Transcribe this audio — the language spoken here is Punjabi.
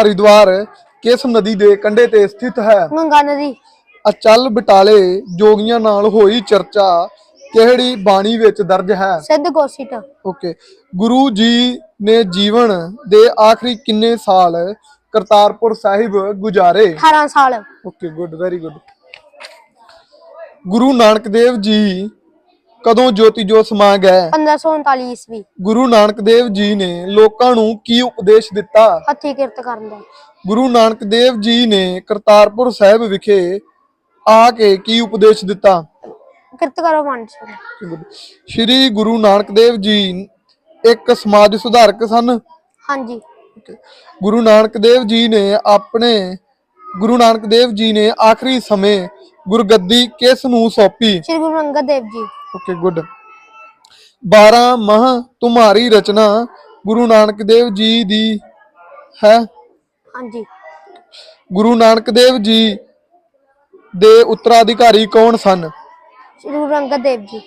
ਹਰਿਦੁਆਰ ਕਿਸ ਨਦੀ ਦੇ ਕੰਢੇ ਤੇ ਸਥਿਤ ਹੈ। ਗੰਗਾ ਨਦੀ। ਅਚਲ ਬਟਾਲੇ ਜੋਗੀਆਂ ਨਾਲ ਹੋਈ ਚਰਚਾ ਕਿਹੜੀ ਬਾਣੀ ਵਿੱਚ ਦਰਜ ਹੈ? ਸਿੱਧ ਗੋਸਿਟ ਓਕੇ। ਗੁਰੂ ਜੀ ਨੇ ਜੀਵਨ ਦੇ ਆਖਰੀ ਕਿੰਨੇ ਸਾਲ ਕਰਤਾਰਪੁਰ ਸਾਹਿਬ ਗੁਜ਼ਾਰੇ? 18 ਸਾਲ। Okay good very good. Guru Nanak Dev ji ਕਦੋਂ ਜੋਤੀ ਜੋਤ ਸਮਾ ਗਏ? 1539 ਈਸਵੀ। ਗੁਰੂ ਨਾਨਕ ਦੇਵ ਜੀ ਨੇ ਲੋਕਾਂ ਨੂੰ ਕੀ ਉਪਦੇਸ਼ ਦਿੱਤਾ? ਹੱਥੀ ਕਿਰਤ ਕਰਨ ਦਾ। ਗੁਰੂ ਨਾਨਕ ਦੇਵ ਜੀ ਨੇ ਕਰਤਾਰਪੁਰ ਸਾਹਿਬ ਵਿਖੇ ਆ ਕੇ ਕੀ ਉਪਦੇਸ਼ ਦਿੱਤਾ? ਕਿਰਤ ਕਰੋ ਮਨ ਚ ਸ਼੍ਰੀ ਗੁਰੂ ਨਾਨਕ ਦੇਵ ਜੀ ਇੱਕ ਸਮਾਜ ਸੁਧਾਰਕ ਸਨ? ਹਾਂਜੀ। ਗੁਰੂ ਨਾਨਕ ਦੇਵ ਜੀ ਨੇ ਆਪਣੇ ਗੁਰੂ ਨਾਨਕ ਦੇਵ ਜੀ ਨੇ ਆਖਰੀ ਸਮੇਂ ਗੁਰਗੱਦੀ ਕਿਸ ਨੂੰ ਸੌਂਪੀ? ਸ੍ਰੀ ਗੁਰੂ ਅੰਗਦ ਦੇਵ ਜੀ। ਓਕੇ ਗੁੱਡ 12 ਮਹ ਤੁਮਾਰੀ ਰਚਨਾ ਗੁਰੂ ਨਾਨਕ ਦੇਵ ਜੀ ਦੀ ਹੈ। ਹਾਂਜੀ। ਗੁਰੂ ਨਾਨਕ ਦੇਵ ਜੀ ਦੇ ਉੱਤਰਾਧਿਕਾਰੀ ਕੌਣ ਸਨ? ਸ੍ਰੀ ਗੁਰੂ ਅੰਗਦ ਦੇਵ ਜੀ।